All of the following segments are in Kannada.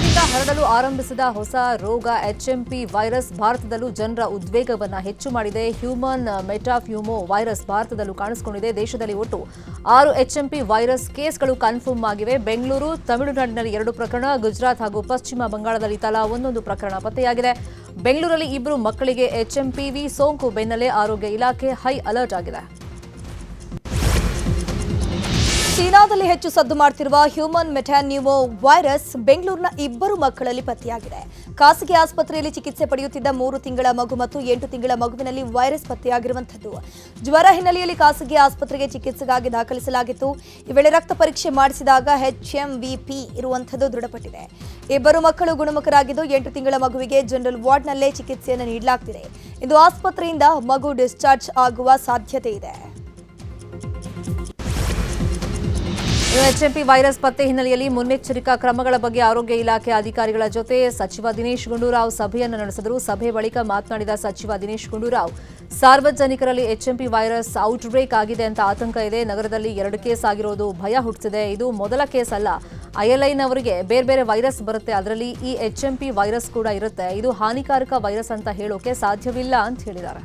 ಚೀನಾದಿಂದ ಹರಡಲು ಆರಂಭಿಸಿದ ಹೊಸ ರೋಗ ಎಚ್ಎಂಪಿ ವೈರಸ್ ಭಾರತದಲ್ಲೂ ಜನರ ಉದ್ವೇಗವನ್ನು ಹೆಚ್ಚು ಮಾಡಿದೆ. ಹ್ಯೂಮನ್ ಮೆಟಾಫ್ಯೂಮೋ ವೈರಸ್ ಭಾರತದಲ್ಲೂ ಕಾಣಿಸಿಕೊಂಡಿದೆ. ದೇಶದಲ್ಲಿ ಒಟ್ಟು ಆರು ಎಚ್ಎಂಪಿ ವೈರಸ್ ಕೇಸ್ಗಳು ಕನ್ಫರ್ಮ್ ಆಗಿವೆ. ಬೆಂಗಳೂರು, ತಮಿಳುನಾಡಿನಲ್ಲಿ ಎರಡು ಪ್ರಕರಣ, ಗುಜರಾತ್ ಹಾಗೂ ಪಶ್ಚಿಮ ಬಂಗಾಳದಲ್ಲಿ ತಲಾ ಒಂದೊಂದು ಪ್ರಕರಣ ಪತ್ತೆಯಾಗಿದೆ. ಬೆಂಗಳೂರಲ್ಲಿ ಇಬ್ಬರು ಮಕ್ಕಳಿಗೆ ಎಚ್ಎಂಪಿವಿ ಸೋಂಕು ಬೆನ್ನಲ್ಲೇ ಆರೋಗ್ಯ ಇಲಾಖೆ ಹೈ ಅಲರ್ಟ್ ಆಗಿದೆ. ಚೀನಾದಲ್ಲಿ ಹೆಚ್ಚು ಸದ್ದು ಮಾಡ್ತಿರುವ ಹ್ಯೂಮನ್ ಮೆಟಾನ್ಯೂಮೋ ವೈರಸ್ ಬೆಂಗಳೂರಿನ ಇಬ್ಬರು ಮಕ್ಕಳಲ್ಲಿ ಪತ್ತೆಯಾಗಿದೆ. ಖಾಸಗಿ ಆಸ್ಪತ್ರೆಯಲ್ಲಿ ಚಿಕಿತ್ಸೆ ಪಡೆಯುತ್ತಿದ್ದ ಮೂರು ತಿಂಗಳ ಮಗು ಮತ್ತು ಎಂಟು ತಿಂಗಳ ಮಗುವಿನಲ್ಲಿ ವೈರಸ್ ಪತ್ತೆಯಾಗಿರುವಂಥದ್ದು. ಜ್ವರ ಹಿನ್ನೆಲೆಯಲ್ಲಿ ಖಾಸಗಿ ಆಸ್ಪತ್ರೆಗೆ ಚಿಕಿತ್ಸೆಗಾಗಿ ದಾಖಲಿಸಲಾಗಿತ್ತು. ಈ ವೇಳೆ ರಕ್ತ ಪರೀಕ್ಷೆ ಮಾಡಿಸಿದಾಗ ಎಚ್ಎಂವಿಪಿ ಇರುವಂಥದ್ದು ದೃಢಪಟ್ಟಿದೆ. ಇಬ್ಬರು ಮಕ್ಕಳು ಗುಣಮುಖರಾಗಿದ್ದು ಎಂಟು ತಿಂಗಳ ಮಗುವಿಗೆ ಜನರಲ್ ವಾರ್ಡ್ನಲ್ಲೇ ಚಿಕಿತ್ಸೆಯನ್ನು ನೀಡಲಾಗ್ತಿದೆ. ಇಂದು ಆಸ್ಪತ್ರೆಯಿಂದ ಮಗು ಡಿಸ್ಚಾರ್ಜ್ ಆಗುವ ಸಾಧ್ಯತೆ ಇದೆ. ಎಚ್ಎಂಪಿ ವೈರಸ್ ಪತ್ತೆ ಹಿನ್ನೆಲೆಯಲ್ಲಿ ಮುನ್ನೆಚ್ಚರಿಕಾ ಕ್ರಮಗಳ ಬಗ್ಗೆ ಆರೋಗ್ಯ ಇಲಾಖೆ ಅಧಿಕಾರಿಗಳ ಜೊತೆ ಸಚಿವ ದಿನೇಶ್ ಗುಂಡೂರಾವ್ ಸಭೆಯನ್ನು ನಡೆಸಿದರು. ಸಭೆ ಬಳಿಕ ಮಾತನಾಡಿದ ಸಚಿವ ದಿನೇಶ್ ಗುಂಡೂರಾವ್, ಸಾರ್ವಜನಿಕರಲ್ಲಿ ಎಚ್ಎಂಪಿ ವೈರಸ್ ಔಟ್ಬ್ರೇಕ್ ಆಗಿದೆ ಅಂತ ಆತಂಕ ಇದೆ. ನಗರದಲ್ಲಿ ಎರಡು ಕೇಸ್ ಆಗಿರೋದು ಭಯ ಹುಟ್ಟಿಸಿದೆ. ಇದು ಮೊದಲ ಕೇಸ್ ಅಲ್ಲ. ಐಎಲ್ಐನವರಿಗೆ ಬೇರೆ ಬೇರೆ ವೈರಸ್ ಬರುತ್ತೆ. ಅದರಲ್ಲಿ ಈ ಎಚ್ಎಂಪಿ ವೈರಸ್ ಕೂಡ ಇರುತ್ತೆ. ಇದು ಹಾನಿಕಾರಕ ವೈರಸ್ ಅಂತ ಹೇಳೋಕೆ ಸಾಧ್ಯವಿಲ್ಲ ಅಂತ ಹೇಳಿದ್ದಾರೆ.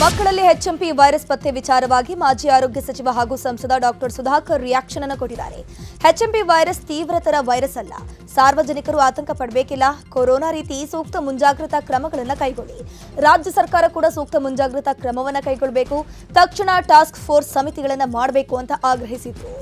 ಮಕ್ಕಳಲ್ಲಿ ಎಚ್ಎಂಪಿ ವೈರಸ್ ಪತ್ತೆ ವಿಚಾರವಾಗಿ ಮಾಜಿ ಆರೋಗ್ಯ ಸಚಿವ ಹಾಗೂ ಸಂಸದ ಡಾಕ್ಟರ್ ಸುಧಾಕರ್ ರಿಯಾಕ್ಷನ್ ಅನ್ನು ಕೊಟ್ಟಿದ್ದಾರೆ. ಎಚ್ಎಂಪಿ ವೈರಸ್ ತೀವ್ರತರ ವೈರಸ್ ಅಲ್ಲ. ಸಾರ್ವಜನಿಕರು ಆತಂಕ ಪಡಬೇಕಿಲ್ಲ. ಕೊರೋನಾ ರೀತಿ ಸೂಕ್ತ ಮುಂಜಾಗ್ರತಾ ಕ್ರಮಗಳನ್ನು ಕೈಗೊಳ್ಳಿ. ರಾಜ್ಯ ಸರ್ಕಾರ ಕೂಡ ಸೂಕ್ತ ಮುಂಜಾಗ್ರತಾ ಕ್ರಮವನ್ನು ಕೈಗೊಳ್ಳಬೇಕು ತಕ್ಷಣ ಟಾಸ್ಕ್ ಫೋರ್ಸ್ ಸಮಿತಿಗಳನ್ನು ಮಾಡಬೇಕು ಅಂತ ಆಗ್ರಹಿಸಿದ್ರು.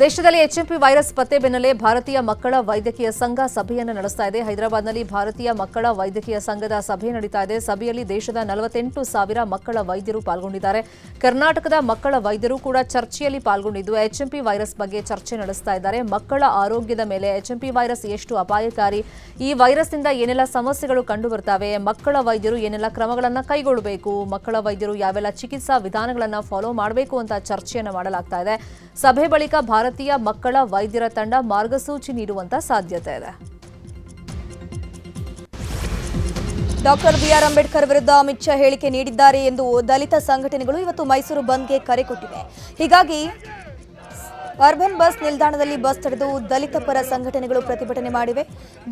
ದೇಶದಲ್ಲಿ ಎಚ್ಎಂಪಿ ವೈರಸ್ ಪತ್ತೆ ಬೆನ್ನಲ್ಲೇ ಭಾರತೀಯ ಮಕ್ಕಳ ವೈದ್ಯಕೀಯ ಸಂಘ ಸಭೆಯನ್ನು ನಡೆಸ್ತಾ ಇದೆ. ಹೈದರಾಬಾದ್ನಲ್ಲಿ ಭಾರತೀಯ ಮಕ್ಕಳ ವೈದ್ಯಕೀಯ ಸಂಘದ ಸಭೆ ನಡೀತಾ ಇದೆ. ಸಭೆಯಲ್ಲಿ ದೇಶದ ನಲವತ್ತೆಂಟು ಸಾವಿರ ಮಕ್ಕಳ ವೈದ್ಯರು ಪಾಲ್ಗೊಂಡಿದ್ದಾರೆ. ಕರ್ನಾಟಕದ ಮಕ್ಕಳ ವೈದ್ಯರು ಕೂಡ ಚರ್ಚೆಯಲ್ಲಿ ಪಾಲ್ಗೊಂಡಿದ್ದು ಎಚ್ಎಂಪಿ ವೈರಸ್ ಬಗ್ಗೆ ಚರ್ಚೆ ನಡೆಸ್ತಾ ಇದ್ದಾರೆ. ಮಕ್ಕಳ ಆರೋಗ್ಯದ ಮೇಲೆ ಎಚ್ಎಂಪಿ ವೈರಸ್ ಎಷ್ಟು ಅಪಾಯಕಾರಿ? ಈ ವೈರಸ್ನಿಂದ ಏನೆಲ್ಲ ಸಮಸ್ಯೆಗಳು ಕಂಡು ಬರ್ತವೆ ಮಕ್ಕಳ ವೈದ್ಯರು ಏನೆಲ್ಲ ಕ್ರಮಗಳನ್ನು ಕೈಗೊಳ್ಳಬೇಕು? ಮಕ್ಕಳ ವೈದ್ಯರು ಯಾವೆಲ್ಲ ಚಿಕಿತ್ಸಾ ವಿಧಾನಗಳನ್ನು ಫಾಲೋ ಮಾಡಬೇಕು ಅಂತ ಚರ್ಚೆಯನ್ನು ಮಾಡಲಾಗ್ತಾ ಇದೆ. ಸಭೆ ಬಳಿಕ ಭಾರತೀಯ ಮಕ್ಕಳ ವೈದ್ಯರ ತಂಡ ಮಾರ್ಗಸೂಚಿ ನೀಡುವಂತ ಸಾಧ್ಯತೆ ಇದೆ. ಡಾಕ್ಟರ್ ಬಿಆರ್ ಅಂಬೇಡ್ಕರ್ ವಿರುದ್ಧ ಅಮಿತ್ ಶಾ ಹೇಳಿಕೆ ನೀಡಿದ್ದಾರೆ ಎಂದು ದಲಿತ ಸಂಘಟನೆಗಳು ಇವತ್ತು ಮೈಸೂರು ಬಂದ್ಗೆ ಕರೆ ಕೊಟ್ಟಿವೆ. ಹೀಗಾಗಿ ಅರ್ಬನ್ ಬಸ್ ನಿಲ್ದಾಣದಲ್ಲಿ ಬಸ್ ತಡೆದು ದಲಿತ ಪರ ಸಂಘಟನೆಗಳು ಪ್ರತಿಭಟನೆ ಮಾಡಿವೆ.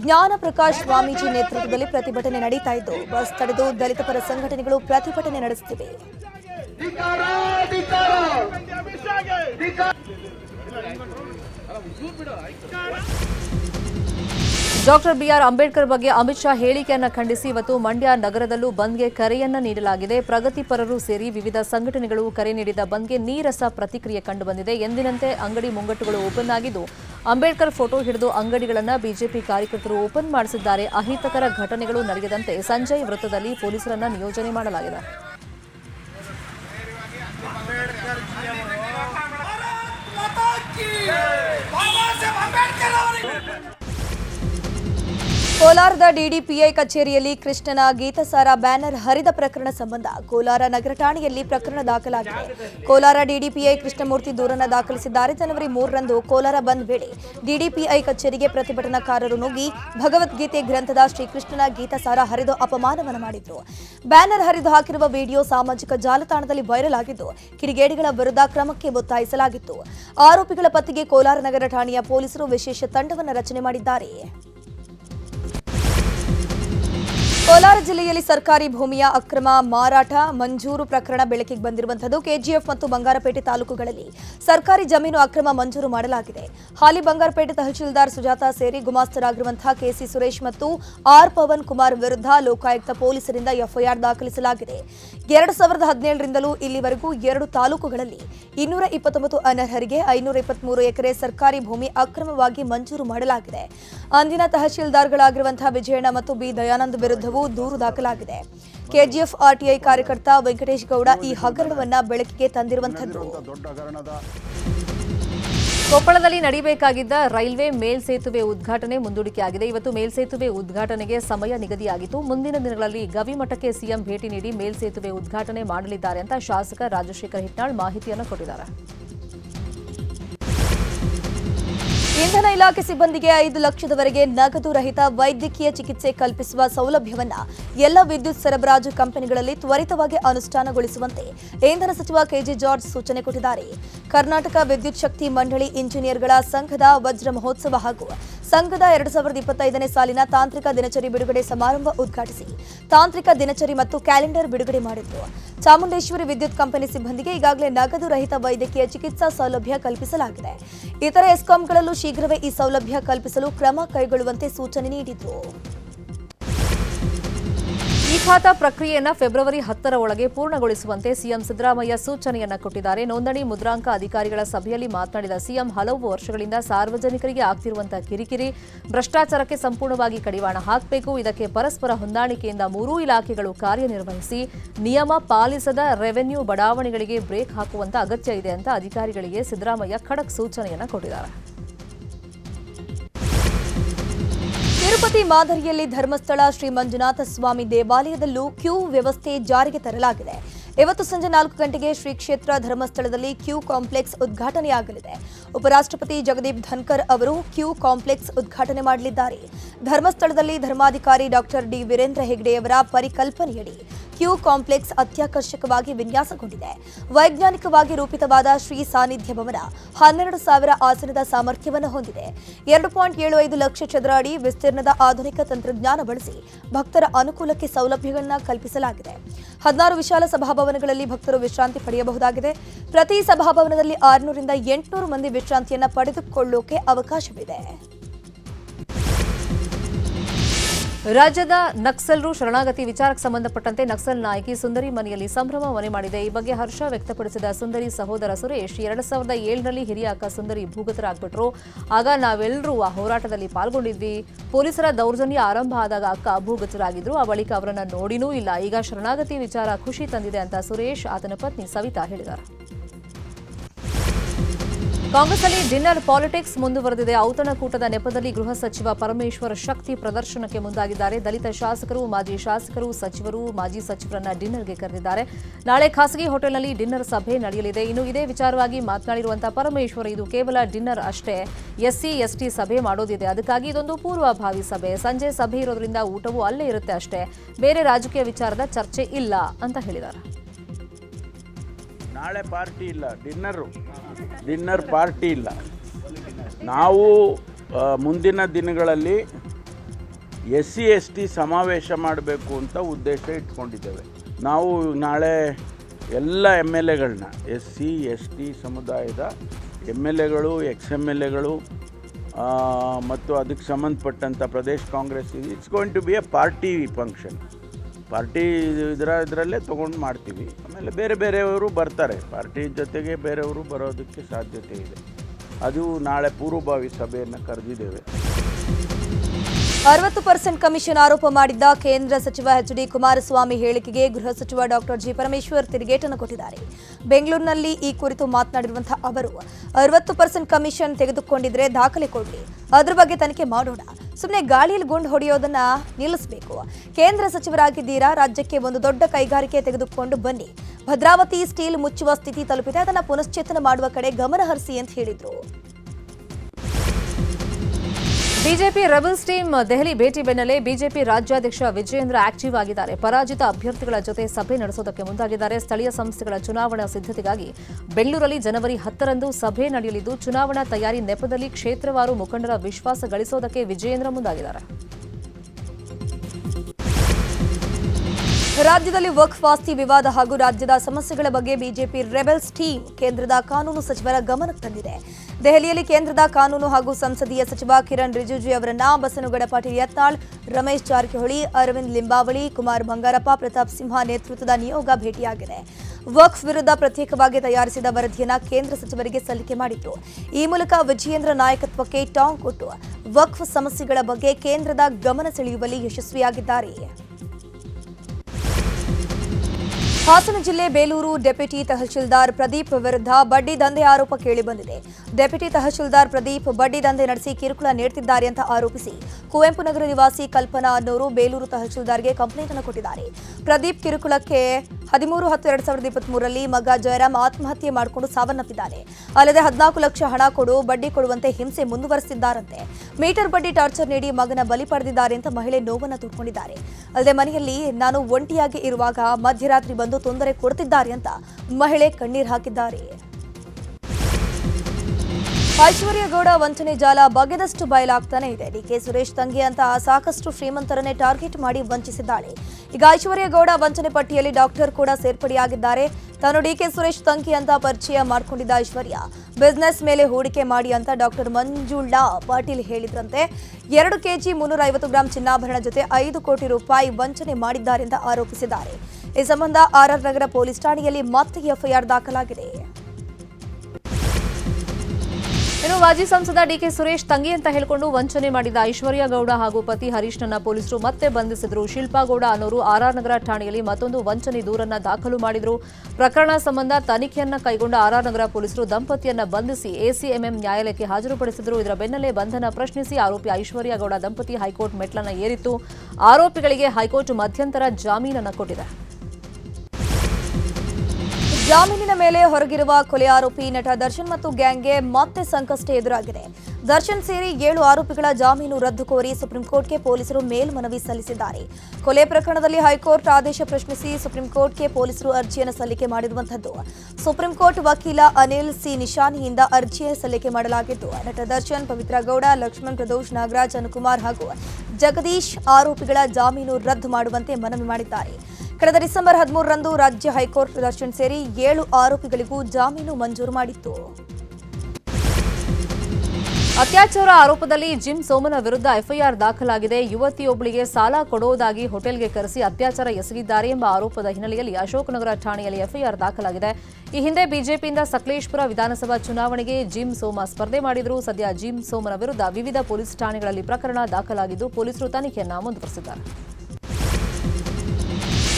ಜ್ಞಾನ ಪ್ರಕಾಶ್ ಸ್ವಾಮೀಜಿ ನೇತೃತ್ವದಲ್ಲಿ ಪ್ರತಿಭಟನೆ ನಡೀತಾ ಇದ್ದು, ಬಸ್ ತಡೆದು ದಲಿತ ಪರ ಸಂಘಟನೆಗಳು ಪ್ರತಿಭಟನೆ ನಡೆಸುತ್ತಿವೆ. ಡಾಕ್ಟರ್ ಬಿಆರ್ ಅಂಬೇಡ್ಕರ್ ಬಗ್ಗೆ ಅಮಿತ್ ಶಾ ಹೇಳಿಕೆಯನ್ನು ಖಂಡಿಸಿ, ಇವತ್ತು ಮಂಡ್ಯ ನಗರದಲ್ಲೂ ಬಂದ್ಗೆ ಕರೆಯನ್ನ ನೀಡಲಾಗಿದೆ. ಪ್ರಗತಿಪರರು ಸೇರಿ ವಿವಿಧ ಸಂಘಟನೆಗಳು ಕರೆ ನೀಡಿದ ಬಂದ್ಗೆ ನೀರಸ ಪ್ರತಿಕ್ರಿಯೆ ಕಂಡುಬಂದಿದೆ. ಎಂದಿನಂತೆ ಅಂಗಡಿ ಮುಂಗಟ್ಟುಗಳು ಓಪನ್ ಆಗಿದ್ದು, ಅಂಬೇಡ್ಕರ್ ಫೋಟೋ ಹಿಡಿದು ಅಂಗಡಿಗಳನ್ನು ಬಿಜೆಪಿ ಕಾರ್ಯಕರ್ತರು ಓಪನ್ ಮಾಡಿಸಿದ್ದಾರೆ. ಅಹಿತಕರ ಘಟನೆಗಳು ನಡೆಯದಂತೆ ಸಂಜಯ್ ವೃತ್ತದಲ್ಲಿ ಪೊಲೀಸರನ್ನ ನಿಯೋಜನೆ ಮಾಡಲಾಗಿದೆ. Cheers! ಕೋಲಾರದ ಡಿಡಿಪಿಐ ಕಚೇರಿಯಲ್ಲಿ ಕೃಷ್ಣನ ಗೀತಸಾರ ಬ್ಯಾನರ್ ಹರಿದ ಪ್ರಕರಣ ಸಂಬಂಧ ಕೋಲಾರ ನಗರ ಠಾಣೆಯಲ್ಲಿ ಪ್ರಕರಣ ದಾಖಲಾಗಿದೆ. ಕೋಲಾರ ಡಿಡಿಪಿಐ ಕೃಷ್ಣಮೂರ್ತಿ ದೂರನ್ನು ದಾಖಲಿಸಿದ್ದಾರೆ. ಜನವರಿ ಮೂರರಂದು ಕೋಲಾರ ಬಂದ್ ವೇಳೆ ಡಿಡಿಪಿಐ ಕಚೇರಿಗೆ ಪ್ರತಿಭಟನಾಕಾರರು ನುಗ್ಗಿ ಭಗವದ್ಗೀತೆ ಗ್ರಂಥದ ಶ್ರೀಕೃಷ್ಣನ ಗೀತಸಾರ ಹರಿದು ಅಪಮಾನವನ್ನು ಮಾಡಿದ್ರು. ಬ್ಯಾನರ್ ಹರಿದು ಹಾಕಿರುವ ವಿಡಿಯೋ ಸಾಮಾಜಿಕ ಜಾಲತಾಣದಲ್ಲಿ ವೈರಲ್ ಆಗಿದ್ದು, ಕಿಡಿಗೇಡಿಗಳ ವಿರುದ್ಧ ಕ್ರಮಕ್ಕೆ ಒತ್ತಾಯಿಸಲಾಗಿತ್ತು. ಆರೋಪಿಗಳ ಪತ್ತೆಗೆ ಕೋಲಾರ ನಗರ ಠಾಣೆಯ ಪೊಲೀಸರು ವಿಶೇಷ ತಂಡವನ್ನು ರಚನೆ ಮಾಡಿದ್ದಾರೆ. ಕೋಲಾರ ಜಿಲ್ಲೆಯಲ್ಲಿ ಸರ್ಕಾರಿ ಭೂಮಿಯ ಅಕ್ರಮ ಮಾರಾಟ, ಮಂಜೂರು ಪ್ರಕರಣ ಬೆಳಕಿಗೆ ಬಂದಿರುವಂತದ್ದು ಕೆಜಿಎಫ್ ಮತ್ತು ಬಂಗಾರಪೇಟೆ ತಾಲೂಕುಗಳಲ್ಲಿ ಸರ್ಕಾರಿ ಜಮೀನು ಅಕ್ರಮ ಮಂಜೂರು ಮಾಡಲಾಗಿದೆ. ಹಾಲಿ ಬಂಗಾರಪೇಟೆ ತಹಶೀಲ್ದಾರ್ ಸುಜಾತ ಸೇರಿ ಗುಮಾಸ್ತರಾಗಿರುವಂತಹ ಕೆಸಿ ಸುರೇಶ್ ಮತ್ತು ಆರ್ ಪವನ್ ಕುಮಾರ್ ವಿರುದ್ಧ ಲೋಕಾಯುಕ್ತ ಪೊಲೀಸರಿಂದ ಎಫ್ಐಆರ್ ದಾಖಲಿಸಲಾಗಿದೆ. ಎರಡು ಸಾವಿರದ ಹದಿನೇಳರಿಂದಲೂ ಇಲ್ಲಿವರೆಗೂ ಎರಡು ತಾಲೂಕುಗಳಲ್ಲಿ ಇನ್ನೂರ ಇಪ್ಪತ್ತೊಂಬತ್ತು ಅನರ್ಹರಿಗೆ ಐನೂರ ಇಪ್ಪತ್ಮೂರು ಎಕರೆ ಸರ್ಕಾರಿ ಭೂಮಿ ಅಕ್ರಮವಾಗಿ ಮಂಜೂರು ಮಾಡಲಾಗಿದೆ. ಅಂದಿನ ತಹಶೀಲ್ದಾರ್ಗಳಾಗಿರುವಂತಹ ವಿಜಯಣ್ಣ ಮತ್ತು ಬಿ. ದಯಾನಂದ್ ವಿರುದ್ಧವೂ ದೂರು ದಾಖಲಾಗಿದೆ. ಕೆಜಿಎಫ್ ಆರ್ಟಿಐ ಕಾರ್ಯಕರ್ತ ವೆಂಕಟೇಶ್ ಗೌಡ ಈ ಹಗರಣವನ್ನ ಬೆಳಕಿಗೆ ತಂದಿರುವಂತದ್ದು ಕೊಪ್ಪಳದಲ್ಲಿ ನಡೀಬೇಕಾಗಿದ್ದ ರೈಲ್ವೆ ಮೇಲ್ಸೇತುವೆ ಉದ್ಘಾಟನೆ ಮುಂದೂಡಿಕೆಯಾಗಿದೆ ಇವತ್ತು ಮೇಲ್ಸೇತುವೆ ಉದ್ಘಾಟನೆಗೆ ಸಮಯ ನಿಗದಿಯಾಗಿತ್ತು. ಮುಂದಿನ ದಿನಗಳಲ್ಲಿ ಗವಿಮಠಕ್ಕೆ ಸಿಎಂ ಭೇಟಿ ನೀಡಿ ಮೇಲ್ಸೇತುವೆ ಉದ್ಘಾಟನೆ ಮಾಡಲಿದ್ದಾರೆ ಅಂತ ಶಾಸಕ ರಾಜಶೇಖರ್ ಹಿಟ್ನಾಳ್ ಮಾಹಿತಿಯನ್ನು ಕೊಟ್ಟಿದ್ದಾರೆ. ಇಂಧನ ಇಲಾಖೆ ಸಿಬ್ಬಂದಿಗೆ ಐದು ಲಕ್ಷದವರೆಗೆ ನಗದು ರಹಿತ ವೈದ್ಯಕೀಯ ಚಿಕಿತ್ಸೆ ಕಲ್ಪಿಸುವ ಸೌಲಭ್ಯವನ್ನ ಎಲ್ಲ ವಿದ್ಯುತ್ ಸರಬರಾಜು ಕಂಪನಿಗಳಲ್ಲಿ ತ್ವರಿತವಾಗಿ ಅನುಷ್ಠಾನಗೊಳಿಸುವಂತೆ ಇಂಧನ ಸಚಿವ ಕೆಜೆ ಜಾರ್ಜ್ ಸೂಚನೆ ಕೊಟ್ಟಿದ್ದಾರೆ. ಕರ್ನಾಟಕ ವಿದ್ಯುತ್ ಶಕ್ತಿ ಮಂಡಳಿ ಇಂಜಿನಿಯರ್ಗಳ ಸಂಘದ ವಜ್ರ ಮಹೋತ್ಸವ ಹಾಗೂ ಸಂಘದ ಎರಡು ಸಾವಿರದ ಇಪ್ಪತ್ತೈದನೇ ಸಾಲಿನ ತಾಂತ್ರಿಕ ದಿನಚರಿ ಬಿಡುಗಡೆ ಸಮಾರಂಭ ಉದ್ಘಾಟಿಸಿ ತಾಂತ್ರಿಕ ದಿನಚರಿ ಮತ್ತು ಕ್ಯಾಲೆಂಡರ್ ಬಿಡುಗಡೆ ಮಾಡಿತ್ತು. ಚಾಮುಂಡೇಶ್ವರಿ ವಿದ್ಯುತ್ ಕಂಪನಿ ಸಿಬ್ಬಂದಿಗೆ ಈಗಾಗಲೇ ನಗದು ರಹಿತ ವೈದ್ಯಕೀಯ ಚಿಕಿತ್ಸಾ ಸೌಲಭ್ಯ ಕಲ್ಪಿಸಲಾಗಿದೆ. ಇತರ ಎಸ್ಕಾಂಗಳಲ್ಲೂ ಶೀಘ್ರವೇ ಈ ಸೌಲಭ್ಯ ಕಲ್ಪಿಸಲು ಕ್ರಮ ಕೈಗೊಳ್ಳುವಂತೆ ಸೂಚನೆ ನೀಡಿದರು. ಈ ಖಾತಾ ಪ್ರಕ್ರಿಯೆಯನ್ನು ಫೆಬ್ರವರಿ ಹತ್ತರ ಒಳಗೆ ಪೂರ್ಣಗೊಳಿಸುವಂತೆ ಸಿಎಂ ಸಿದ್ದರಾಮಯ್ಯ ಸೂಚನೆಯನ್ನು ಕೊಟ್ಟಿದ್ದಾರೆ. ನೋಂದಣಿ ಮುದ್ರಾಂಕ ಅಧಿಕಾರಿಗಳ ಸಭೆಯಲ್ಲಿ ಮಾತನಾಡಿದ ಸಿಎಂ, ಹಲವು ವರ್ಷಗಳಿಂದ ಸಾರ್ವಜನಿಕರಿಗೆ ಆಗ್ತಿರುವಂತಹ ಕಿರಿಕಿರಿ, ಭ್ರಷ್ಟಾಚಾರಕ್ಕೆ ಸಂಪೂರ್ಣವಾಗಿ ಕಡಿವಾಣ ಹಾಕಬೇಕು, ಇದಕ್ಕೆ ಪರಸ್ಪರ ಹೊಂದಾಣಿಕೆಯಿಂದ ಮೂರೂ ಇಲಾಖೆಗಳು ಕಾರ್ಯನಿರ್ವಹಿಸಿ, ನಿಯಮ ಪಾಲಿಸದ ರೆವೆನ್ಯೂ ಬಡಾವಣೆಗಳಿಗೆ ಬ್ರೇಕ್ ಹಾಕುವಂತ ಅಗತ್ಯ ಇದೆ ಅಂತ ಅಧಿಕಾರಿಗಳಿಗೆ ಸಿದ್ದರಾಮಯ್ಯ ಖಡಕ್ ಸೂಚನೆಯನ್ನು ಕೊಟ್ಟಿದ್ದಾರೆ. ತಿರುಪತಿ ಮಾದರಿಯಲ್ಲಿ ಧರ್ಮಸ್ಥಳ ಶ್ರೀ ಮಂಜುನಾಥ ಸ್ವಾಮಿ ದೇವಾಲಯದಲ್ಲೂ ಕ್ಯೂ ವ್ಯವಸ್ಥೆ ಜಾರಿಗೆ ತರಲಾಗಿದೆ. ಇವತ್ತು ಸಂಜೆ ನಾಲ್ಕು ಗಂಟೆಗೆ ಶ್ರೀ ಕ್ಷೇತ್ರ ಧರ್ಮಸ್ಥಳದಲ್ಲಿ ಕ್ಯೂ ಕಾಂಪ್ಲೆಕ್ಸ್ ಉದ್ಘಾಟನೆಯಾಗಲಿದೆ. ಉಪರಾಷ್ಟ್ರಪತಿ ಜಗದೀಪ್ ಧನ್ಕರ್ ಅವರು ಕ್ಯೂ ಕಾಂಪ್ಲೆಕ್ಸ್ ಉದ್ಘಾಟನೆ ಮಾಡಲಿದ್ದಾರೆ. ಧರ್ಮಸ್ಥಳದಲ್ಲಿ ಧರ್ಮಾಧಿಕಾರಿ ಡಾಕ್ಟರ್ ಡಿ ವೀರೇಂದ್ರ ಹೆಗ್ಡೆಯವರ ಪರಿಕಲ್ಪನೆಯಡಿ ಕ್ಯೂ ಕಾಂಪ್ಲೆಕ್ಸ್ ಅತ್ಯಾಕರ್ಷಕವಾಗಿ ವಿನ್ಯಾಸಗೊಂಡಿದೆ. ವೈಜ್ಞಾನಿಕವಾಗಿ ರೂಪಿತವಾದ ಶ್ರೀ ಸಾನ್ನಿಧ್ಯ ಭವನ ಹನ್ನೆರಡು ಸಾವಿರ ಆಸನದ ಸಾಮರ್ಥ್ಯವನ್ನು ಹೊಂದಿದೆ. ಎರಡು ಪಾಯಿಂಟ್ ಏಳು ಐದು ಲಕ್ಷ ಚದರ ಅಡಿ ವಿಸ್ತೀರ್ಣದ ಆಧುನಿಕ ತಂತ್ರಜ್ಞಾನ ಬಳಸಿ ಭಕ್ತರ ಅನುಕೂಲಕ್ಕೆ ಸೌಲಭ್ಯಗಳನ್ನು ಕಲ್ಪಿಸಲಾಗಿದೆ. ಹದಿನಾರು ವಿಶಾಲ ಸಭಾಭವನಗಳಲ್ಲಿ ಭಕ್ತರು ವಿಶ್ರಾಂತಿ ಪಡೆಯಬಹುದಾಗಿದೆ. ಪ್ರತಿ ಸಭಾಭವನದಲ್ಲಿ ಆರುನೂರಿಂದ ಎಂಟುನೂರು ಮಂದಿ ವಿಶ್ರಾಂತಿಯನ್ನು ಪಡೆದುಕೊಳ್ಳೋಕೆ ಅವಕಾಶವಿದೆ. ರಾಜ್ಯದ ನಕ್ಸಲರು ಶರಣಾಗತಿ ವಿಚಾರಕ್ಕೆ ಸಂಬಂಧಪಟ್ಟಂತೆ ನಕ್ಸಲ್ ನಾಯಕಿ ಸುಂದರಿ ಮನೆಯಲ್ಲಿ ಸಂಭ್ರಮ ಮನೆ ಮಾಡಿದೆ. ಈ ಬಗ್ಗೆ ಹರ್ಷ ವ್ಯಕ್ತಪಡಿಸಿದ ಸುಂದರಿ ಸಹೋದರ ಸುರೇಶ್, ಎರಡು ಸಾವಿರದ ಏಳರಲ್ಲಿ ಹಿರಿಯ ಅಕ್ಕ ಸುಂದರಿ ಭೂಗತರಾಗ್ಬಿಟ್ರು. ಆಗ ನಾವೆಲ್ಲರೂ ಆ ಹೋರಾಟದಲ್ಲಿ ಪಾಲ್ಗೊಂಡಿದ್ವಿ. ಪೊಲೀಸರ ದೌರ್ಜನ್ಯ ಆರಂಭ ಆದಾಗ ಅಕ್ಕ ಭೂಗತರಾಗಿದ್ರು. ಆ ಬಳಿಕ ಅವರನ್ನು ನೋಡಿನೂ ಇಲ್ಲ. ಈಗ ಶರಣಾಗತಿ ವಿಚಾರ ಖುಷಿ ತಂದಿದೆ ಅಂತ ಸುರೇಶ್, ಆತನ ಪತ್ನಿ ಸವಿತಾ ಹೇಳಿದ್ದಾರೆ. ಕಾಂಗ್ರೆಸ್ನಲ್ಲಿ ಡಿನ್ನರ್ ಪಾಲಿಟಿಕ್ಸ್ ಮುಂದುವರೆದಿದೆ. ಔತಣಕೂಟದ ನೆಪದಲ್ಲಿ ಗೃಹ ಸಚಿವ ಪರಮೇಶ್ವರ್ ಶಕ್ತಿ ಪ್ರದರ್ಶನಕ್ಕೆ ಮುಂದಾಗಿದ್ದಾರೆ. ದಲಿತ ಶಾಸಕರು, ಮಾಜಿ ಶಾಸಕರು, ಸಚಿವರು, ಮಾಜಿ ಸಚಿವರನ್ನ ಡಿನ್ನರ್ಗೆ ಕರೆದಿದ್ದಾರೆ. ನಾಳೆ ಖಾಸಗಿ ಹೋಟೆಲ್ನಲ್ಲಿ ಡಿನ್ನರ್ ಸಭೆ ನಡೆಯಲಿದೆ. ಇನ್ನು ಇದೇ ವಿಚಾರವಾಗಿ ಮಾತನಾಡಿರುವಂತಹ ಪರಮೇಶ್ವರ್, ಇದು ಕೇವಲ ಡಿನ್ನರ್ ಅಷ್ಟೇ. ಎಸ್ಸಿ, ಎಸ್ಟಿ ಸಭೆ ಮಾಡೋದಿದೆ. ಅದಕ್ಕಾಗಿ ಇದೊಂದು ಪೂರ್ವಭಾವಿ ಸಭೆ. ಸಂಜೆ ಸಭೆ ಇರೋದ್ರಿಂದ ಊಟವೂ ಅಲ್ಲೇ ಇರುತ್ತೆ ಅಷ್ಟೇ. ಬೇರೆ ರಾಜಕೀಯ ವಿಚಾರದ ಚರ್ಚೆ ಇಲ್ಲ ಅಂತ ಹೇಳಿದ್ದಾರೆ. ನಾಳೆ ಪಾರ್ಟಿ ಇಲ್ಲ, ಡಿನ್ನರು. ಡಿನ್ನರ್ ಪಾರ್ಟಿ ಇಲ್ಲ. ನಾವು ಮುಂದಿನ ದಿನಗಳಲ್ಲಿ ಎಸ್ ಸಿ ಎಸ್ ಟಿ ಸಮಾವೇಶ ಮಾಡಬೇಕು ಅಂತ ಉದ್ದೇಶ ಇಟ್ಕೊಂಡಿದ್ದೇವೆ. ನಾವು ನಾಳೆ ಎಲ್ಲ ಎಂ ಎಲ್ ಎಗಳನ್ನ ಎಸ್ ಸಿ ಎಸ್ ಟಿ ಸಮುದಾಯದ ಎಂ ಎಲ್ ಎಗಳು, ಎಕ್ಸ್ ಎಂ ಎಲ್ ಎಗಳು ಮತ್ತು ಅದಕ್ಕೆ ಸಂಬಂಧಪಟ್ಟಂಥ ಪ್ರದೇಶ Congress it's going to be a party function party ಇದರ ಇದರಲ್ಲೇ ತೊಗೊಂಡು ಮಾಡ್ತೀವಿ. ಆಮೇಲೆ ಬೇರೆ ಬೇರೆಯವರು ಬರ್ತಾರೆ. ಪಾರ್ಟಿ ಜೊತೆಗೆ ಬೇರೆಯವರು ಬರೋದಕ್ಕೆ ಸಾಧ್ಯತೆ ಇದೆ. ಅದು ನಾಳೆ ಪೂರ್ವಭಾವಿ ಸಭೆಯನ್ನು ಕರೆದಿದ್ದೇವೆ. ಅರವತ್ತು ಪರ್ಸೆಂಟ್ ಕಮಿಷನ್ ಆರೋಪ ಮಾಡಿದ್ದ ಕೇಂದ್ರ ಸಚಿವ ಎಚ್ ಡಿ ಕುಮಾರಸ್ವಾಮಿ ಹೇಳಿಕೆಗೆ ಗೃಹ ಸಚಿವ ಡಾಕ್ಟರ್ ಜಿ ಪರಮೇಶ್ವರ್ ತಿರುಗೇಟನ್ನು ಕೊಟ್ಟಿದ್ದಾರೆ. ಬೆಂಗಳೂರಿನಲ್ಲಿ ಈ ಕುರಿತು ಮಾತನಾಡಿರುವಂತಹ ಅವರು, ಅರವತ್ತು ಪರ್ಸೆಂಟ್ ಕಮಿಷನ್ ತೆಗೆದುಕೊಂಡಿದ್ರೆ ದಾಖಲೆ ಕೊಡಿ ಅದ್ರ ಬಗ್ಗೆ ತನಿಖೆ ಮಾಡೋಣ. ಸುಮ್ಮನೆ ಗಾಳಿಯಲ್ಲಿ ಗುಂಡು ಹೊಡೆಯೋದನ್ನ ನಿಲ್ಲಿಸಬೇಕು. ಕೇಂದ್ರ ಸಚಿವರಾಗಿದ್ದೀರಾ, ರಾಜ್ಯಕ್ಕೆ ಒಂದು ದೊಡ್ಡ ಕೈಗಾರಿಕೆ ತೆಗೆದುಕೊಂಡು ಬನ್ನಿ. ಭದ್ರಾವತಿ ಸ್ಟೀಲ್ ಮುಚ್ಚುವ ಸ್ಥಿತಿ ತಲುಪಿದೆ, ಅದನ್ನು ಪುನಶ್ಚೇತನ ಮಾಡುವ ಕಡೆ ಗಮನಹರಿಸಿ ಅಂತ ಹೇಳಿದ್ರು. ಬಿಜೆಪಿ ರೆಬಲ್ಸ್ ಟೀಮ್ ದೆಹಲಿ ಭೇಟಿ ಬೆನ್ನಲ್ಲೇ ಬಿಜೆಪಿ ರಾಜ್ಯಾಧ್ಯಕ್ಷ ವಿಜಯೇಂದ್ರ ಆಕ್ಟಿವ್ ಆಗಿದ್ದಾರೆ. ಪರಾಜಿತ ಅಭ್ಯರ್ಥಿಗಳ ಜೊತೆ ಸಭೆ ನಡೆಸೋದಕ್ಕೆ ಮುಂದಾಗಿದ್ದಾರೆ. ಸ್ಥಳೀಯ ಸಂಸ್ಥೆಗಳ ಚುನಾವಣಾ ಸಿದ್ಧತೆಗಾಗಿ ಬೆಂಗಳೂರಲ್ಲಿ ಜನವರಿ ಹತ್ತರಂದು ಸಭೆ ನಡೆಯಲಿದ್ದು, ಚುನಾವಣಾ ತಯಾರಿ ನೆಪದಲ್ಲಿ ಕ್ಷೇತ್ರವಾರು ಮುಖಂಡರ ವಿಶ್ವಾಸ ಗಳಿಸೋದಕ್ಕೆ ವಿಜಯೇಂದ್ರ ಮುಂದಾಗಿದ್ದಾರೆ. ರಾಜ್ಯದಲ್ಲಿ ವಕ್ಫ್ ಆಸ್ತಿ ವಿವಾದ ಹಾಗೂ ರಾಜ್ಯದ ಸಮಸ್ಯೆಗಳ ಬಗ್ಗೆ ಬಿಜೆಪಿ ರೆಬೆಲ್ಸ್ ಟೀಮ್ ಕೇಂದ್ರದ ಕಾನೂನು ಸಚಿವರ ಗಮನಕ್ಕೆ ತಂದಿದೆ. ದೆಹಲಿಯಲ್ಲಿ ಕೇಂದ್ರದ ಕಾನೂನು ಹಾಗೂ ಸಂಸದೀಯ ಸಚಿವ ಕಿರಣ್ ರಿಜಿಜು ಅವರನ್ನ ಬಸನಗೌಡ ಪಾಟೀಲ್ ಯತ್ನಾಳ್, ರಮೇಶ್ ಜಾರಕಿಹೊಳಿ, ಅರವಿಂದ್ ಲಿಂಬಾವಳಿ, ಕುಮಾರ್ ಬಂಗಾರಪ್ಪ, ಪ್ರತಾಪ್ ಸಿಂಹ ನೇತೃತ್ವದ ನಿಯೋಗ ಭೇಟಿಯಾಗಿದೆ. ವಕ್ಫ್ ವಿರುದ್ಧ ಪ್ರತ್ಯೇಕವಾಗಿ ತಯಾರಿಸಿದ ವರದಿಯನ್ನು ಕೇಂದ್ರ ಸಚಿವರಿಗೆ ಸಲ್ಲಿಕೆ ಮಾಡಿತು ಈ ಮೂಲಕ ವಿಜಯೇಂದ್ರ ನಾಯಕತ್ವಕ್ಕೆ ಟಾಂಗ್ ಕೊಟ್ಟು ವಕ್ಫ್ ಸಮಸ್ಯೆಗಳ ಬಗ್ಗೆ ಕೇಂದ್ರದ ಗಮನ ಸೆಳೆಯುವಲ್ಲಿ ಯಶಸ್ವಿಯಾಗಿದ್ದಾರೆ. ಹಾಸನ ಜಿಲ್ಲೆ ಬೇಲೂರು ಡೆಪ್ಯೂಟಿ ತಹಶೀಲ್ದಾರ್ ಪ್ರದೀಪ್ ವಿರುದ್ಧ ಬಡ್ಡಿ ದಂಧೆ ಆರೋಪ ಕೇಳಿಬಂದಿದೆ ಡೆಪ್ಯೂಟಿ ತಹಶೀಲ್ದಾರ್ ಪ್ರದೀಪ್ ಬಡ್ಡಿ ದಂಧೆ ನಡೆಸಿ ಕಿರುಕುಳ ನೀಡುತ್ತಿದ್ದಾರೆ ಅಂತ ಆರೋಪಿಸಿ ಕುವೆಂಪು ನಗರ ನಿವಾಸಿ ಕಲ್ಪನಾ ಅನ್ನೋರು ಬೇಲೂರು ತಹಶೀಲ್ದಾರ್ಗೆ ಕಂಪ್ಲೇಂಟ್ ಅನ್ನು ಕೊಟ್ಟಿದ್ದಾರೆ. ಪ್ರದೀಪ್ ಕಿರುಕುಳಕ್ಕೆ ಹದಿಮೂರು ಹತ್ತು ಎರಡ್ ಸಾವಿರದ ಇಪ್ಪತ್ಮೂರರಲ್ಲಿ ಮಗ ಜಯರಾಮ್ ಆತ್ಮಹತ್ಯೆ ಮಾಡಿಕೊಂಡು ಸಾವನ್ನಪ್ಪಿದ್ದಾನೆ. ಅಲ್ಲದೆ ಹದಿನಾಲ್ಕು ಲಕ್ಷ ಹಣ ಕೊಡು, ಬಡ್ಡಿ ಕೊಡುವಂತೆ ಹಿಂಸೆ ಮುಂದುವರೆಸಿದ್ದಾರಂತೆ. ಮೀಟರ್ ಬಡ್ಡಿ ಟಾರ್ಚರ್ ನೀಡಿ ಮಗನ ಬಲಿ ಪಡೆದಿದ್ದಾರೆ ಅಂತ ಮಹಿಳೆ ನೋವನ್ನು ತೋಡ್ಕೊಂಡಿದ್ದಾರೆ ಅಲ್ಲದೆ ಮನೆಯಲ್ಲಿ ನಾನು ಒಂಟಿಯಾಗಿ ಇರುವಾಗ ಮಧ್ಯರಾತ್ರಿ ಬಂದು ತೊಂದರೆ ಕೊಡ್ತಿದ್ದಾರೆ ಅಂತ ಮಹಿಳೆ ಕಣ್ಣೀರು ಹಾಕಿದ್ದಾರೆ. ಐಶ್ವರ್ಯ ಗೌಡ ವಂಚನೆ ಜಾಲ ಬಗೆದಷ್ಟು ಬಯಲಾಗ್ತಾನೆ ಇದೆ. ಡಿಕೆ ಸುರೇಶ್ ತಂಗಿ ಅಂತ ಸಾಕಷ್ಟು ಶ್ರೀಮಂತರನ್ನೇ ಟಾರ್ಗೆಟ್ ಮಾಡಿ ವಂಚಿಸಿದ್ದಾಳೆ. ಈಗ ಐಶ್ವರ್ಯಗೌಡ ವಂಚನೆ ಪಟ್ಟಿಯಲ್ಲಿ ಡಾಕ್ಟರ್ ಕೂಡ ಸೇರ್ಪಡೆಯಾಗಿದ್ದಾರೆ. ತಾನು ಡಿಕೆ ಸುರೇಶ್ ತಂಗಿ ಅಂತ ಪರಿಚಯ ಮಾಡಿಕೊಂಡಿದ್ದ ಐಶ್ವರ್ಯ. ಬಿಸ್ನೆಸ್ ಮೇಲೆ ಹೂಡಿಕೆ ಮಾಡಿ ಅಂತ ಡಾಕ್ಟರ್ ಮಂಜುಳಾ ಪಾಟೀಲ್ ಹೇಳಿದ್ರಂತೆ. ಎರಡು ಕೆಜಿ ಮುನ್ನೂರ ಐವತ್ತು ಗ್ರಾಂ ಚಿನ್ನಾಭರಣ ಜೊತೆ ಐದು ಕೋಟಿ ರೂಪಾಯಿ ವಂಚನೆ ಮಾಡಿದ್ದಾರೆ ಅಂತ ಆರೋಪಿಸಿದ್ದಾರೆ. ಈ ಸಂಬಂಧ ಆರ್ಆರ್ ನಗರ ಪೊಲೀಸ್ ಠಾಣೆಯಲ್ಲಿ ಮತ್ತೆ ಎಫ್ಐಆರ್ ದಾಖಲಾಗಿದೆ. ಇನ್ನು ಮಾಜಿ ಸಂಸದ ಡಿಕೆ ಸುರೇಶ್ ತಂಗಿ ಅಂತ ಹೇಳಿಕೊಂಡು ವಂಚನೆ ಮಾಡಿದ ಐಶ್ವರ್ಯ ಗೌಡ ಹಾಗೂ ಪತಿ ಹರೀಶ್ನನ್ನ ಪೊಲೀಸರು ಮತ್ತೆ ಬಂಧಿಸಿದ್ರು. ಶಿಲ್ಪಾ ಗೌಡ ಅನ್ನೋರು ಆರ್ಆರ್ ನಗರ ಠಾಣೆಯಲ್ಲಿ ಮತ್ತೊಂದು ವಂಚನೆ ದೂರನ್ನ ದಾಖಲು ಮಾಡಿದ್ರು. ಪ್ರಕರಣ ಸಂಬಂಧ ತನಿಖೆಯನ್ನ ಕೈಗೊಂಡ ಆರ್ಆರ್ ನಗರ ಪೊಲೀಸರು ದಂಪತಿಯನ್ನ ಬಂಧಿಸಿ ಎಸಿಎಂಎಂ ನ್ಯಾಯಾಲಯಕ್ಕೆ ಹಾಜರುಪಡಿಸಿದ್ರು. ಇದರ ಬೆನ್ನಲ್ಲೇ ಬಂಧನ ಪ್ರಶ್ನಿಸಿ ಆರೋಪಿ ಐಶ್ವರ್ಯ ಗೌಡ ದಂಪತಿ ಹೈಕೋರ್ಟ್ ಮೆಟ್ಲನ್ನ ಏರಿತ್ತು. ಆರೋಪಿಗಳಿಗೆ ಹೈಕೋರ್ಟ್ ಮಧ್ಯಂತರ ಜಾಮೀನನ್ನ ಕೊಟ್ಟಿದೆ. ಜಾಮೀನಿನ ಮೇಲೆ ಹೊರಗಿರುವ ಕೊಲೆ ಆರೋಪಿ ನಟ ದರ್ಶನ್ ಮತ್ತು ಗ್ಯಾಂಗ್ಗೆ ಮತ್ತೆ ಸಂಕಷ್ಟ ಎದುರಾಗಿದೆ. ದರ್ಶನ್ ಸೇರಿ ಏಳು ಆರೋಪಿಗಳ ಜಾಮೀನು ರದ್ದು ಕೋರಿ ಸುಪ್ರೀಂ ಕೋರ್ಟ್ಗೆ ಪೊಲೀಸರು ಮೇಲ್ಮನವಿ ಸಲ್ಲಿಸಿದ್ದಾರೆ. ಕೊಲೆ ಪ್ರಕರಣದಲ್ಲಿ ಹೈಕೋರ್ಟ್ ಆದೇಶ ಪ್ರಶ್ನಿಸಿ ಸುಪ್ರೀಂ ಕೋರ್ಟ್ಗೆ ಪೊಲೀಸರು ಅರ್ಜಿಯನ್ನು ಸಲ್ಲಿಕೆ ಮಾಡಿರುವಂತದ್ದು ಸುಪ್ರೀಂ ಕೋರ್ಟ್ ವಕೀಲ ಅನಿಲ್ ಸಿ ನಿಶಾನಿಯಿಂದ ಅರ್ಜಿಯನ್ನು ಸಲ್ಲಿಕೆ ಮಾಡಲಾಗಿದ್ದು, ನಟ ದರ್ಶನ್, ಪವಿತ್ರ ಗೌಡ, ಲಕ್ಷ್ಮಣ್ ಪ್ರದೋಷ್, ನಾಗರಾಜ್, ಅನುಕುಮಾರ್ ಹಾಗೂ ಜಗದೀಶ್ ಆರೋಪಿಗಳ ಜಾಮೀನು ರದ್ದು ಮಾಡುವಂತೆ ಮನವಿ ಮಾಡಿದ್ದಾರೆ. ಕಳೆದ ಡಿಸೆಂಬರ್ ಹದಿಮೂರರಂದು ರಾಜ್ಯ ಹೈಕೋರ್ಟ್ ದರ್ಶನ್ ಸೇರಿ ಏಳು ಆರೋಪಿಗಳಿಗೂ ಜಾಮೀನು ಮಂಜೂರು ಮಾಡಿತ್ತು. ಅತ್ಯಾಚಾರ ಆರೋಪದಲ್ಲಿ ಜಿಮ್ ಸೋಮನ ವಿರುದ್ಧ ಎಫ್ಐಆರ್ ದಾಖಲಾಗಿದೆ. ಯುವತಿಯೊಬ್ಬಳಿಗೆ ಸಾಲ ಕೊಡುವುದಾಗಿ ಹೋಟೆಲ್ಗೆ ಕರೆಸಿ ಅತ್ಯಾಚಾರ ಎಸಗಿದ್ದಾರೆ ಎಂಬ ಆರೋಪದ ಹಿನ್ನೆಲೆಯಲ್ಲಿ ಅಶೋಕನಗರ ಠಾಣೆಯಲ್ಲಿ ಎಫ್ಐಆರ್ ದಾಖಲಾಗಿದೆ. ಈ ಹಿಂದೆ ಬಿಜೆಪಿಯಿಂದ ಸಕಲೇಶ್ಪುರ ವಿಧಾನಸಭಾ ಚುನಾವಣೆಗೆ ಜಿಮ್ ಸೋಮ ಸ್ಪರ್ಧೆ ಮಾಡಿದ್ರು. ಸದ್ಯ ಜಿಮ್ ಸೋಮನ ವಿರುದ್ಧ ವಿವಿಧ ಪೊಲೀಸ್ ಠಾಣೆಗಳಲ್ಲಿ ಪ್ರಕರಣ ದಾಖಲಾಗಿದ್ದು ಪೊಲೀಸರು ತನಿಖೆಯನ್ನು ಮುಂದುವರೆಸಿದ್ದಾರೆ.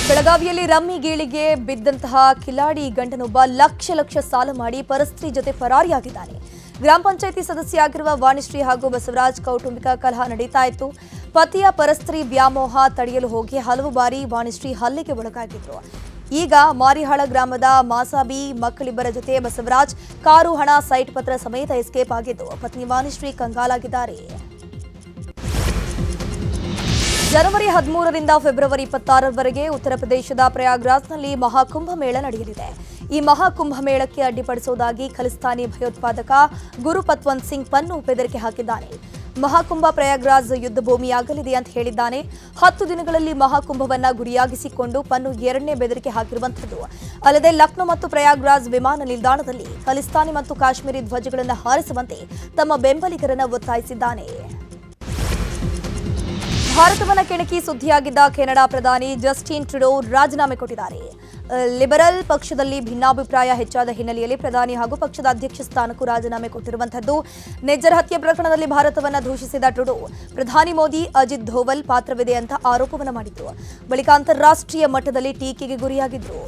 ಬೆಳಗಾವಿಯಲ್ಲಿ ರಮ್ಮಿ ಗೀಳಿಗೆ ಬಿದ್ದಂತಹ ಕಿಲಾಡಿ ಗಂಡನೊಬ್ಬ ಲಕ್ಷ ಲಕ್ಷ ಸಾಲ ಮಾಡಿ ಪರಸ್ತ್ರೀ ಜೊತೆ ಫರಾರಿಯಾಗಿದ್ದಾನೆ ಗ್ರಾಮ ಪಂಚಾಯಿತಿ ಸದಸ್ಯರಾಗಿರುವ ವಾಣಿಶ್ರೀ ಹಾಗೂ ಬಸವರಾಜ್ ಕೌಟುಂಬಿಕ ಕಲಹ ನಡೀತಾ ಇತ್ತು. ಪತಿಯ ಪರಸ್ತ್ರೀ ವ್ಯಾಮೋಹ ತಡೆಯಲು ಹೋಗಿ ಹಲವು ಬಾರಿ ವಾಣಿಶ್ರೀ ಹಲ್ಲೆಗೆ ಒಳಗಾಗಿದ್ರು. ಈಗ ಮಾರಿಹಾಳ ಗ್ರಾಮದ ಮಾಸಾಬಿ ಮಕ್ಕಳಿಬ್ಬರ ಜೊತೆ ಬಸವರಾಜ್ ಕಾರು, ಹಣ, ಸೈಟ್ ಪತ್ರ ಸಮೇತ ಎಸ್ಕೇಪ್ ಆಗಿದ್ದು, ಪತ್ನಿ ವಾಣಿಶ್ರೀ ಕಂಗಾಲಾಗಿದ್ದಾರೆ. ಜನವರಿ ಹದಿಮೂರರಿಂದ ಫೆಬ್ರವರಿ ಇಪ್ಪತ್ತಾರರವರೆಗೆ ಉತ್ತರ ಪ್ರದೇಶದ ಪ್ರಯಾಗ್ರಾಜ್ನಲ್ಲಿ ಮಹಾಕುಂಭ ಮೇಳ ನಡೆಯಲಿದೆ. ಈ ಮಹಾಕುಂಭ ಮೇಳಕ್ಕೆ ಅಡ್ಡಿಪಡಿಸುವುದಾಗಿ ಖಲಿಸ್ತಾನಿ ಭಯೋತ್ಪಾದಕ ಗುರು ಪತ್ವಂತ್ ಸಿಂಗ್ ಪನ್ನು ಬೆದರಿಕೆ ಹಾಕಿದ್ದಾನೆ. ಮಹಾಕುಂಭ ಪ್ರಯಾಗ್ರಾಜ್ ಯುದ್ಧ ಭೂಮಿಯಾಗಲಿದೆ ಅಂತ ಹೇಳಿದ್ದಾನೆ. ಹತ್ತು ದಿನಗಳಲ್ಲಿ ಮಹಾಕುಂಭವನ್ನ ಗುರಿಯಾಗಿಸಿಕೊಂಡು ಪನ್ನು ಎರಡನೇ ಬೆದರಿಕೆ ಹಾಕಿರುವಂಥದ್ದು. ಅಲ್ಲದೆ ಲಕ್ನೋ ಮತ್ತು ಪ್ರಯಾಗ್ರಾಜ್ ವಿಮಾನ ನಿಲ್ದಾಣದಲ್ಲಿ ಖಲಿಸ್ತಾನಿ ಮತ್ತು ಕಾಶ್ಮೀರಿ ಧ್ವಜಗಳನ್ನು ಹಾರಿಸುವಂತೆ ತಮ್ಮ ಬೆಂಬಲಿಗರನ್ನು ಒತ್ತಾಯಿಸಿದ್ದಾನೆ. ಭಾರತವನ್ನ ಕೆಣಕಿ ಸುದ್ದಿಯಾಗಿದ್ದ ಕೆನಡಾ ಪ್ರಧಾನಿ ಜಸ್ಟಿನ್ ಟ್ರುಡೋ ರಾಜೀನಾಮೆ ಕೊಟ್ಟಿದ್ದಾರೆ. ಲಿಬರಲ್ ಪಕ್ಷದಲ್ಲಿ ಭಿನ್ನಾಭಿಪ್ರಾಯ ಹೆಚ್ಚಾದ ಹಿನ್ನೆಲೆಯಲ್ಲಿ ಪ್ರಧಾನಿ ಹಾಗೂ ಪಕ್ಷದ ಅಧ್ಯಕ್ಷ ಸ್ಥಾನಕ್ಕೂ ರಾಜೀನಾಮೆ ಕೊಟ್ಟಿರುವಂಥದ್ದು ನೆಜ್ಜರ್ ಹತ್ಯೆ ಪ್ರಕರಣದಲ್ಲಿ ಭಾರತವನ್ನ ದೂಷಿಸಿದ ಟ್ರುಡೋ. ಪ್ರಧಾನಿ ಮೋದಿ ಅಜಿತ್ ಧೋವಲ್ ಪಾತ್ರವಿದೆ ಅಂತ ಆರೋಪವನ್ನು ಮಾಡಿದ್ರು. ಬಳಿಕ ಅಂತಾರಾಷ್ಟ್ರೀಯ ಮಟ್ಟದಲ್ಲಿ ಟೀಕೆಗೆ ಗುರಿಯಾಗಿದ್ರು.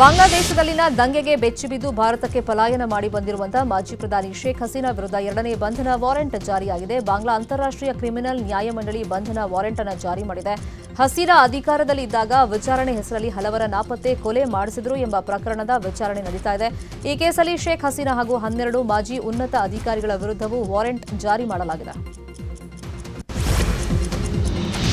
ಬಾಂಗ್ಲಾದೇಶದಲ್ಲಿನ ದಂಗೆಗೆ ಬೆಚ್ಚಿಬಿದ್ದು ಭಾರತಕ್ಕೆ ಪಲಾಯನ ಮಾಡಿ ಬಂದಿರುವಂತಹ ಮಾಜಿ ಪ್ರಧಾನಿ ಶೇಖ್ ಹಸೀನಾ ವಿರುದ್ಧ ಎರಡನೇ ಬಂಧನ ವಾರೆಂಟ್ ಜಾರಿಯಾಗಿದೆ. ಬಾಂಗ್ಲಾ ಅಂತಾರಾಷ್ಟ್ರೀಯ ಕ್ರಿಮಿನಲ್ ನ್ಯಾಯಮಂಡಳಿ ಬಂಧನ ವಾರೆಂಟ್ ಅನ್ನು ಜಾರಿ ಮಾಡಿದೆ. ಹಸೀನಾ ಅಧಿಕಾರದಲ್ಲಿ ಇದ್ದಾಗ ವಿಚಾರಣೆ ಹೆಸರಲ್ಲಿ ಹಲವರ ನಾಪತ್ತೆ ಕೊಲೆ ಮಾಡಿಸಿದ್ರು ಎಂಬ ಪ್ರಕರಣದ ವಿಚಾರಣೆ ನಡೀತಾ ಇದೆ. ಈ ಕೇಸಲ್ಲಿ ಶೇಖ್ ಹಸೀನಾ ಹಾಗೂ ಹನ್ನೆರಡು ಮಾಜಿ ಉನ್ನತ ಅಧಿಕಾರಿಗಳ ವಿರುದ್ಧವೂ ವಾರೆಂಟ್ ಜಾರಿ ಮಾಡಲಾಗಿದೆ.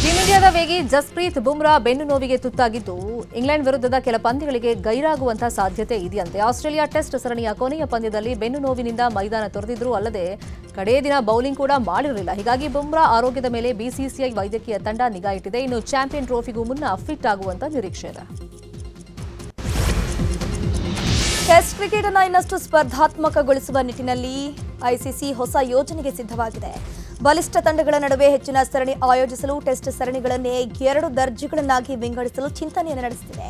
ಟೀಂ ಇಂಡಿಯಾದ ವೇಗಿ ಜಸ್ಪ್ರೀತ್ ಬುಮ್ರಾ ಬೆನ್ನು ನೋವಿಗೆ ತುತ್ತಾಗಿದ್ದು ಇಂಗ್ಲೆಂಡ್ ವಿರುದ್ಧದ ಕೆಲ ಪಂದ್ಯಗಳಿಗೆ ಗೈರಾಗುವಂತಹ ಸಾಧ್ಯತೆ ಇದೆಯಂತೆ. ಆಸ್ಟ್ರೇಲಿಯಾ ಟೆಸ್ಟ್ ಸರಣಿಯ ಕೊನೆಯ ಪಂದ್ಯದಲ್ಲಿ ಬೆನ್ನು ನೋವಿನಿಂದ ಮೈದಾನ ತೊರೆದಿದ್ರು. ಅಲ್ಲದೆ ಕಡೇ ದಿನ ಬೌಲಿಂಗ್ ಕೂಡ ಮಾಡಿರಲಿಲ್ಲ. ಹೀಗಾಗಿ ಬುಮ್ರಾ ಆರೋಗ್ಯದ ಮೇಲೆ ಬಿಸಿಸಿಐ ವೈದ್ಯಕೀಯ ತಂಡ ನಿಗಾ ಇಟ್ಟಿದೆ. ಇನ್ನು ಚಾಂಪಿಯನ್ ಟ್ರೋಫಿಗೂ ಮುನ್ನ ಫಿಟ್ ಆಗುವಂತ ನಿರೀಕ್ಷೆ ಇದೆ. ಟೆಸ್ಟ್ ಕ್ರಿಕೆಟ್ ಅನ್ನು ಇನ್ನಷ್ಟು ಸ್ಪರ್ಧಾತ್ಮಕಗೊಳಿಸುವ ನಿಟ್ಟಿನಲ್ಲಿ ಐಸಿಸಿ ಹೊಸ ಯೋಜನೆಗೆ ಸಿದ್ಧವಾಗಿದೆ. ಬಲಿಷ್ಠ ತಂಡಗಳ ನಡುವೆ ಹೆಚ್ಚಿನ ಸರಣಿ ಆಯೋಜಿಸಲು ಟೆಸ್ಟ್ ಸರಣಿಗಳನ್ನೇ ಎರಡು ದರ್ಜೆಗಳನ್ನಾಗಿ ವಿಂಗಡಿಸಲು ಚಿಂತನೆಯನ್ನು ನಡೆಸುತ್ತಿದೆ.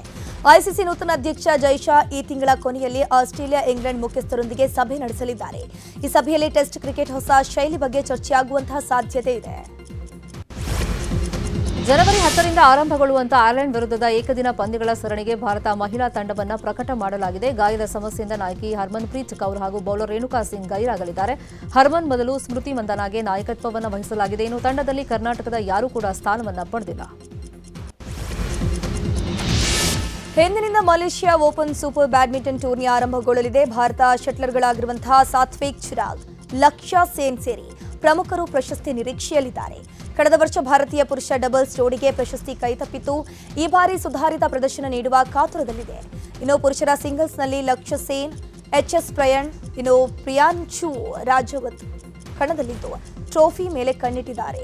ಐಸಿಸಿ ನೂತನ ಅಧ್ಯಕ್ಷ ಜೈಶಾ ಈ ತಿಂಗಳ ಕೊನೆಯಲ್ಲಿ ಆಸ್ಟ್ರೇಲಿಯಾ ಇಂಗ್ಲೆಂಡ್ ಮುಖ್ಯಸ್ಥರೊಂದಿಗೆ ಸಭೆ ನಡೆಸಲಿದ್ದಾರೆ. ಈ ಸಭೆಯಲ್ಲಿ ಟೆಸ್ಟ್ ಕ್ರಿಕೆಟ್ ಹೊಸ ಶೈಲಿ ಬಗ್ಗೆ ಚರ್ಚೆಯಾಗುವಂತಹ ಸಾಧ್ಯತೆ ಇದೆ. ಜನವರಿ ಹತ್ತರಿಂದ ಆರಂಭಗೊಳ್ಳುವಂತಹ ಐರ್ಲೆಂಡ್ ವಿರುದ್ಧದ ಏಕದಿನ ಪಂದ್ಯಗಳ ಸರಣಿಗೆ ಭಾರತ ಮಹಿಳಾ ತಂಡವನ್ನು ಪ್ರಕಟ ಮಾಡಲಾಗಿದೆ. ಗಾಯದ ಸಮಸ್ಯೆಯಿಂದ ನಾಯಕಿ ಹರ್ಮನ್ಪ್ರೀತ್ ಕೌರ್ ಹಾಗೂ ಬೌಲರ್ ರೇಣುಕಾ ಸಿಂಗ್ ಗೈರಾಗಲಿದ್ದಾರೆ. ಹರ್ಮನ್ ಬದಲು ಸ್ಮೃತಿ ಮಂದನಾಗೆ ನಾಯಕತ್ವವನ್ನು ವಹಿಸಲಾಗಿದೆ. ಇನ್ನು ತಂಡದಲ್ಲಿ ಕರ್ನಾಟಕದ ಯಾರೂ ಕೂಡ ಸ್ಥಾನವನ್ನ ಪಡೆದಿಲ್ಲ. ಹಿಂದಿನಿಂದ Malaysia open super badminton tourney ಆರಂಭಗೊಳ್ಳಲಿದೆ. ಭಾರತ ಶಟ್ಲರ್ಗಳಾಗಿರುವಂತಹ ಸಾತ್ವಿಕ್ ಚಿರಾಗ್ ಲಕ್ಷ್ಯ ಸೇನ್ ಸೇರಿ ಪ್ರಮುಖರು ಪ್ರಶಸ್ತಿ ನಿರೀಕ್ಷೆಯಲ್ಲಿದ್ದಾರೆ. ಕಳೆದ ವರ್ಷ ಭಾರತೀಯ ಪುರುಷ ಡಬಲ್ಸ್ ಜೋಡಿಗೆ ಪ್ರಶಸ್ತಿ ಕೈತಪ್ಪಿತ್ತು ಈ ಬಾರಿ ಸುಧಾರಿತ ಪ್ರದರ್ಶನ ನೀಡುವ ಕಾತುರದಲ್ಲಿದೆ. ಇನ್ನು ಪುರುಷರ ಸಿಂಗಲ್ಸ್ನಲ್ಲಿ ಲಕ್ಷ್ಯ ಸೇನ್ ಎಚ್ ಎಸ್ ಪ್ರಯಾಣ್, ಇನ್ನು ಪ್ರಿಯಾಂಶು ರಾಜವತ್ ಕಣದಲ್ಲಿದ್ದು, ಟ್ರೋಫಿ ಮೇಲೆ ಕಣ್ಣಿಟ್ಟಿದ್ದಾರೆ.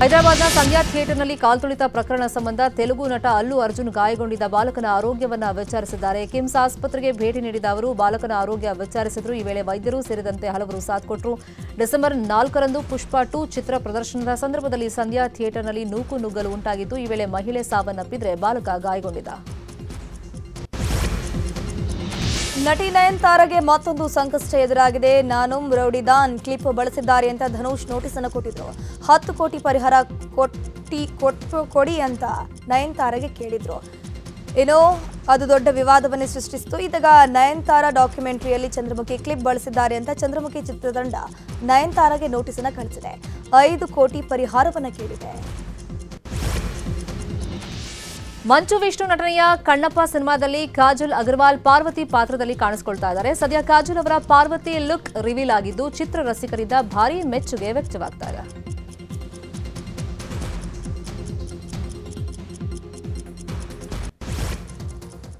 ಹೈದರಾಬಾದ್ನ ಸಂಧ್ಯಾ ಥಿಯೇಟರ್ನಲ್ಲಿ ಕಾಲ್ತುಳಿತ ಪ್ರಕರಣ ಸಂಬಂಧ ತೆಲುಗು ನಟ ಅಲ್ಲು ಅರ್ಜುನ್ ಗಾಯಗೊಂಡಿದ್ದ ಬಾಲಕನ ಆರೋಗ್ಯವನ್ನ ವಿಚಾರಿಸಿದ್ದಾರೆ. ಕಿಮ್ಸ್ ಆಸ್ಪತ್ರೆಗೆ ಭೇಟಿ ನೀಡಿದ ಅವರು, ಬಾಲಕನ ಆರೋಗ್ಯ ವಿಚಾರಿಸಿದರು. ಈ ವೇಳೆ ವೈದ್ಯರು ಸೇರಿದಂತೆ ಹಲವರು ಸಾಥ್ ಕೊಟ್ಟರು ಡಿಸೆಂಬರ್ ನಾಲ್ಕರಂದು ಪುಷ್ಪ ಟು ಚಿತ್ರ ಪ್ರದರ್ಶನದ ಸಂದರ್ಭದಲ್ಲಿ ಸಂಧ್ಯಾ ಥಿಯೇಟರ್ನಲ್ಲಿ ನೂಕು ನುಗ್ಗಲು ಉಂಟಾಗಿದ್ದು, ಈ ವೇಳೆ ಮಹಿಳೆ ಸಾವನ್ನಪ್ಪಿದ್ರೆ ಬಾಲಕ ಗಾಯಗೊಂಡಿದ್ದ. ನಟಿ ನಯನ್ತಾರಗೆ ಮತ್ತೊಂದು ಸಂಕಷ್ಟ ಎದುರಾಗಿದೆ. ನಾನು ರೌಡಿದಾನ್ ಕ್ಲಿಪ್ ಬಳಸಿದ್ದಾರೆ ಅಂತ ಧನುಷ್ ನೋಟಿಸ್ ಅನ್ನು ಕೊಟ್ಟಿದ್ರು. ಹತ್ತು ಕೋಟಿ ಪರಿಹಾರ ಕೊಟ್ಟಿ ಕೊಟ್ಟು ಕೊಡಿ ಅಂತ ನಯನ್ತಾರಗೆ ಕೇಳಿದ್ರು. ಏನೋ ಅದು ದೊಡ್ಡ ವಿವಾದವನ್ನೇ ಸೃಷ್ಟಿಸಿತು. ಇದೀಗ ನಯನ್ತಾರ ಡಾಕ್ಯುಮೆಂಟರಿಯಲ್ಲಿ ಚಂದ್ರಮುಖಿ ಕ್ಲಿಪ್ ಬಳಸಿದ್ದಾರೆ ಅಂತ ಚಂದ್ರಮುಖಿ ಚಿತ್ರತಂಡ ನಯನ್ತಾರಗೆ ನೋಟಿಸ್ ಅನ್ನು ಕಳಿಸಿದೆ. ಐದು ಕೋಟಿ ಪರಿಹಾರವನ್ನು ಕೇಳಿದೆ. ಮಂಚು ವಿಷ್ಣು ನಟನೆಯ ಕಣ್ಣಪ್ಪ ಸಿನಿಮಾದಲ್ಲಿ ಕಾಜಲ್ ಅಗರ್ವಾಲ್ ಪಾರ್ವತಿ ಪಾತ್ರದಲ್ಲಿ ಕಾಣಿಸಿಕೊಳ್ತಾ ಇದ್ದಾರೆ. ಸದ್ಯ ಕಾಜಲ್ ಅವರ ಪಾರ್ವತಿ ಲುಕ್ ರಿವೀಲ್ ಆಗಿದ್ದು ಚಿತ್ರ ರಸಿಕರಿಂದ ಭಾರೀ ಮೆಚ್ಚುಗೆ ವ್ಯಕ್ತವಾಗ್ತಾ ಇದೆ.